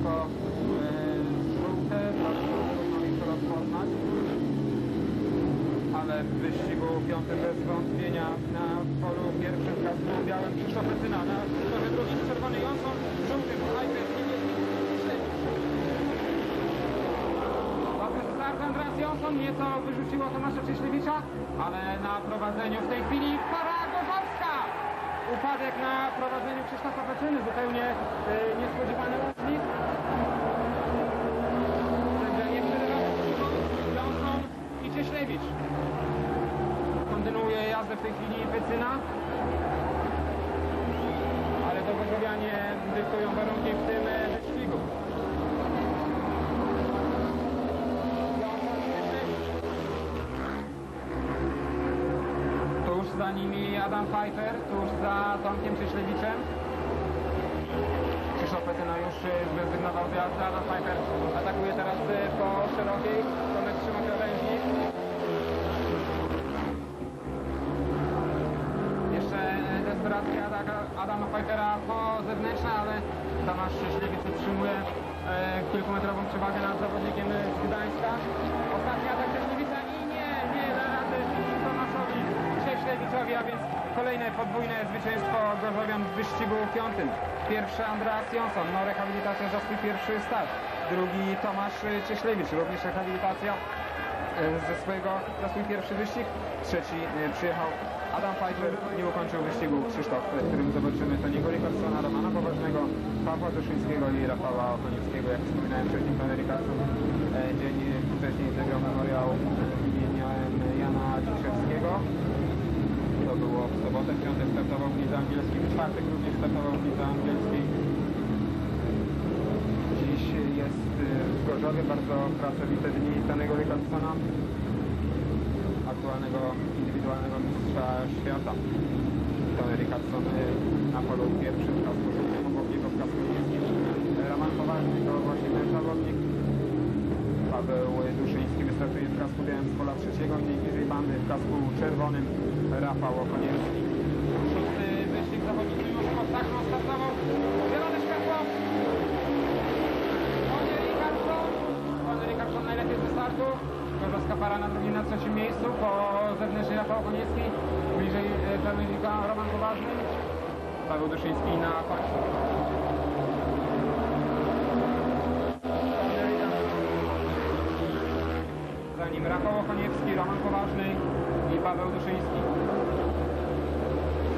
wszystko e, żółte, bardzo trudno ich rozpoznać. Ale w wyścigu piątym bez wątpienia na polu pierwszym kasku białym Krzysztof Pecyna, na torze drugim czerwony Johnson, w żółtym start Andreas Johnson, nieco wyrzuciło Tomasza Cieślewicza, ale na prowadzeniu w tej chwili para Gorzowska! Upadek na prowadzeniu Krzysztofa Pecyny, zupełnie e, niespodziewany ucznik. Sędzia Johnson i Cieślewicz. Kontynuuje jazdę w tej chwili Pecyna. Ale to Gorzowianie dyktują warunki w tym e, wyścigu. Tuż nimi Adam Pfeiffer, tuż za Tomkiem Cieślewiczem. Krzysztof Petyna już y, zrezygnował z jazdy, Adam Pfeiffer atakuje teraz y, po szerokiej, Tomek trzyma krawędzi. Jeszcze y, desperacki atak Adama Pfeiffera po zewnętrznej, ale Tomasz Cieślewic utrzymuje kilkumetrową przewagę nad zawodnikiem z Gdańska. Ostatni atak Więc kolejne podwójne zwycięstwo Gorzowian w wyścigu piątym. Pierwszy Andreas Jonsson, no rehabilitacja za swój pierwszy start. Drugi Tomasz Cieślewicz, również rehabilitacja e, ze swojego, za swój pierwszy wyścig. Trzeci e, przyjechał Adam Pfeiffer, nie ukończył wyścigu Krzysztof, w którym zobaczymy Toniego Rickarsona, Romana Poważnego, Pawła Duszyńskiego i Rafała Okoniewskiego. Jak wspominałem wcześniej, Tony Rickardson e, dzień wcześniej zagrał memoriał sobotę, w piątek startował w lidze angielskiej, w czwartek również startował w lidze angielskiej. Dziś jest y, w Gorzowie bardzo pracowite dni Tanego Rickardsona, aktualnego indywidualnego mistrza świata. Tony Rickardson y, na polu pierwszym w kasku żółtym, obok niego kasku. Roman Poważny to właśnie ten zawodnik. Paweł Duszyński wystartuje w kasku białym z pola trzeciego, niżej bandy w kasku czerwonym Rafał Okoniewski. Zawodnicy światło. Najlepiej ze startu. Para na na trzecim miejscu. Po zewnętrznej Rafał Okoniewski. Bliżej e, pełnika Roman Poważny. Paweł Duszyński na końcu. Za nim Rafał Okoniewski, Roman Poważny i Paweł Duszyński.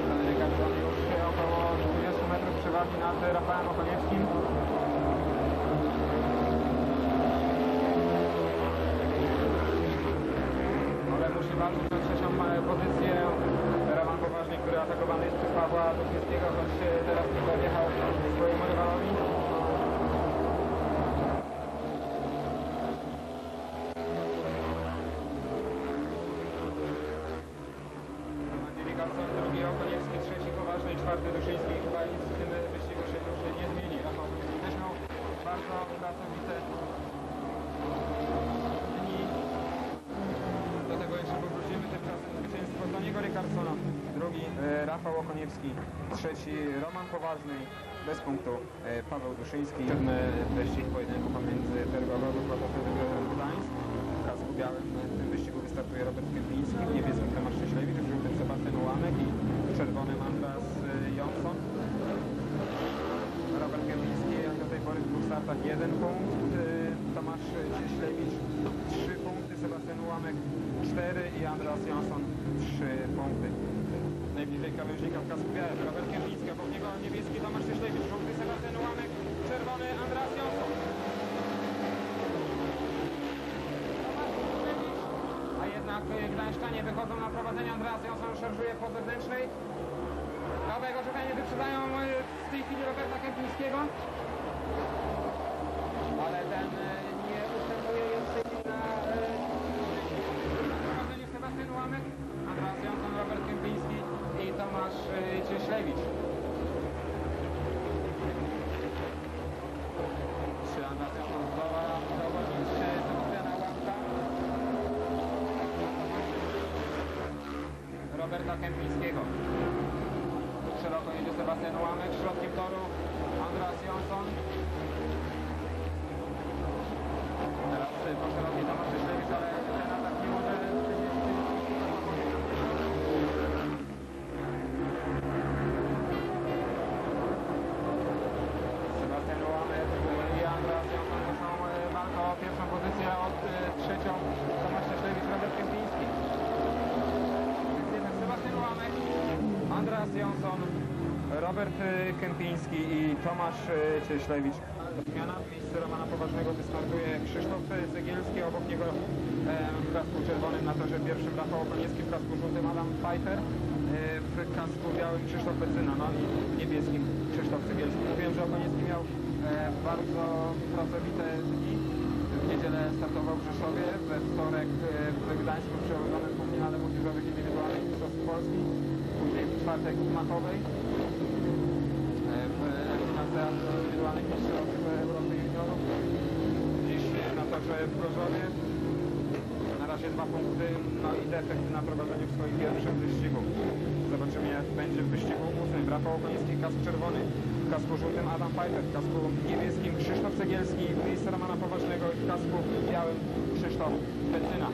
Ten Ricardson już około 20 nad Rafałem Okoniewskim. Ale musi walczyć o trzecią e, pozycję. Roman Poważny, który atakowany jest przez Pawła Duszyńskiego, choć e, teraz tylko wjechał swojemu rywalowi. Drugi Okoniewski, trzeci Poważny, czwarty Duszyński. Chyba nic w tym wyścigu się już nie zmieni. Rafał Duszyński też miał bardzo pracowite dni. Do tego jeszcze powrócimy. Tymczasem zwycięstwo Toniego Rickardsona. Drugi e, Rafał Okoniewski. Trzeci Roman Poważny. Bez punktu e, Paweł Duszyński. Siódmy wyścig pojedynku pomiędzy Tergowodów Lotosowym Gdańsk. Gdańsk. W kasku białym w tym wyścigu wystartuje Robert Kępiński. W niebieskim Tomasz Cieślewicz. W żółtym Sebastian Ułamek i w czerwonym Andras e, Jonsson. Robert Kępiński jak do tej pory w dwóch startach jeden punkt, y, Tomasz Cieślewicz trzy punkty, Sebastian Ułamek cztery i Andreas Jansson trzy punkty. Najbliżej krawężnika w kasku białym Robert Kępiński, obok niego niebieski Tomasz Cieślewicz, żółty Sebastian Ułamek, czerwony Andreas Jansson. A jednak Gdańszczanie wychodzą na prowadzenie, Andreas Jansson szarżuje po zewnętrznej. Nowe Gorzowianie wyprzedają y, w tej chwili Roberta Kępińskiego. Ale ten y, nie ustępuje jest w tej chwili na y, prowadzeniu Sebastian Łamek, Andreas Jansson, Robert Kępiński Tomasz y, Cieślewicz. Roberta Kępińskiego. Szeroko jedzie Sebastian Łamek, środkiem toru Robert e, Kępiński i Tomasz e, Cieślewicz. Zmiana w miejsce Romana Poważnego wystartuje Krzysztof Cegielski, obok niego w kasku czerwonym na torze pierwszym Rafał Okoniecki, w kasku żółtym Adam Pfeiffer, e, w kasku białym Krzysztof Pecyna, no i w niebieskim Krzysztof Cegielski. Mówiłem, że Okoniecki miał e, bardzo pracowite dni. W niedzielę startował w Rzeszowie, we wtorek e, w Gdańsku przełożonym półfinale młodzieżowych indywidualnych mistrzostw Polski, później w czwartek w Machowej, indywidualnych mistrzostw Europy Juniorów. Dziś na torze w. Na razie dwa punkty, no i defekt na prowadzeniu w swoim pierwszym wyścigu. Zobaczymy jak będzie w wyścigu ósmym. Rafał Okoniecki, kask czerwony, w kasku żółtym Adam Pfeiffer, w kasku niebieskim Krzysztof Cegielski, miejsce Romana Poważnego i w kasku białym Krzysztof Pecyna.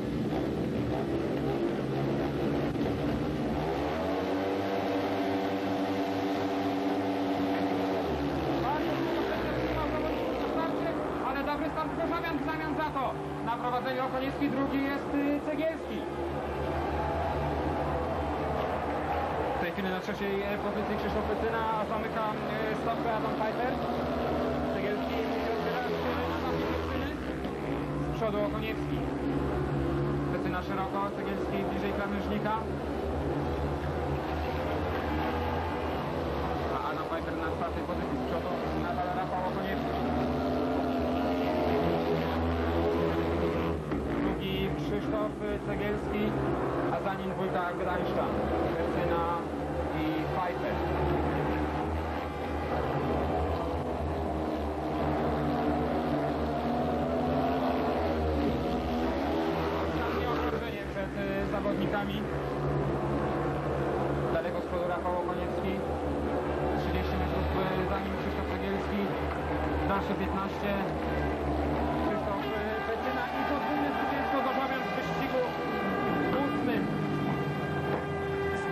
Bardzo długo trzymał zawodników na starcie, ale dobry start Gorzowian w zamian za to. Na prowadzeniu Okoniecki, drugi jest y, Cegielski. W tej chwili na trzeciej e, pozycji Krzysztof Pecyna, a zamyka e, stopę Adam Pfeiffer. Cegielski Pecyny. Z przodu Okoniecki. Pecyna szeroko, Cegielski bliżej krawężnika. A Adam Pfeiffer na czwartej pozycji z przodu, nim dwójka Gdańszcza, Pecyna i Pfeiffer. Ostatnie przed y, zawodnikami. Daleko z przodu Rafał Okoniecki. 30 metrów y, za nim Krzysztof Cegielski. Dalsze 15.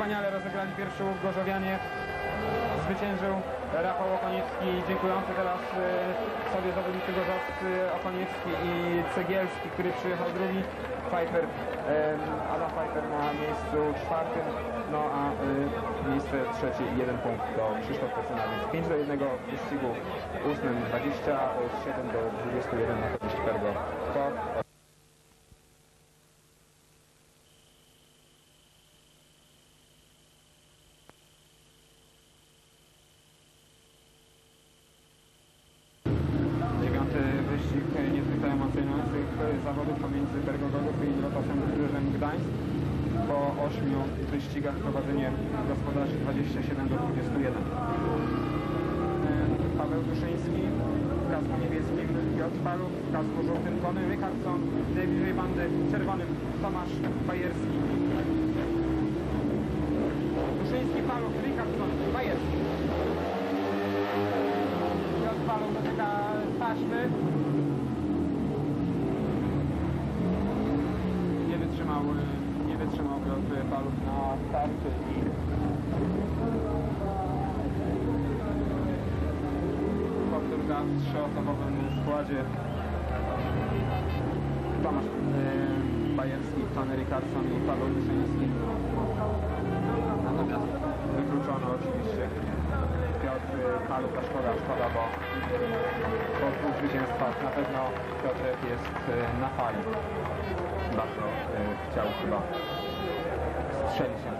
Wspaniale rozegrali pierwszy łuk Gorzowianie. Zwyciężył Rafał Okoniecki, dziękujący teraz y, sobie zawodnicy gorzowscy Okoniecki i Cegielski, który przyjechał drugi. Pfeiffer, Adam Pfeiffer na miejscu czwartym, no a y, miejsce trzecie i jeden punkt do Krzysztof Pecyna, więc 5 do 1 w wyścigu ósmym, 27 do 21 na korzyść Pergo. Zawodów pomiędzy Bergogogów i Lotosem Wybrzeżem Gdańsk. Po ośmiu wyścigach prowadzenie gospodarzy 27 do 21. E, Paweł Duszyński w kasku niebieskim, Piotr Paluch w kasku żółtym, Tony Richardson, najbliżej bandy czerwonym Tomasz Bajerski. Duszyński, Paluch, Richardson, Bajerski. Piotr Paluch dotyka taśmy. Nie wytrzymał, y, Piotr Paluch na starcie i powtórka w trzyosobowym składzie. Tomasz y, Bajerski, Tony Richardson i Paweł Duszyński. Natomiast wykluczono oczywiście Piotr y, Paluch, a szkoda, szkoda, bo po dwóch zwycięstwach na pewno Piotrek jest y, na fali. Bardzo y, chciał chyba 确认一下。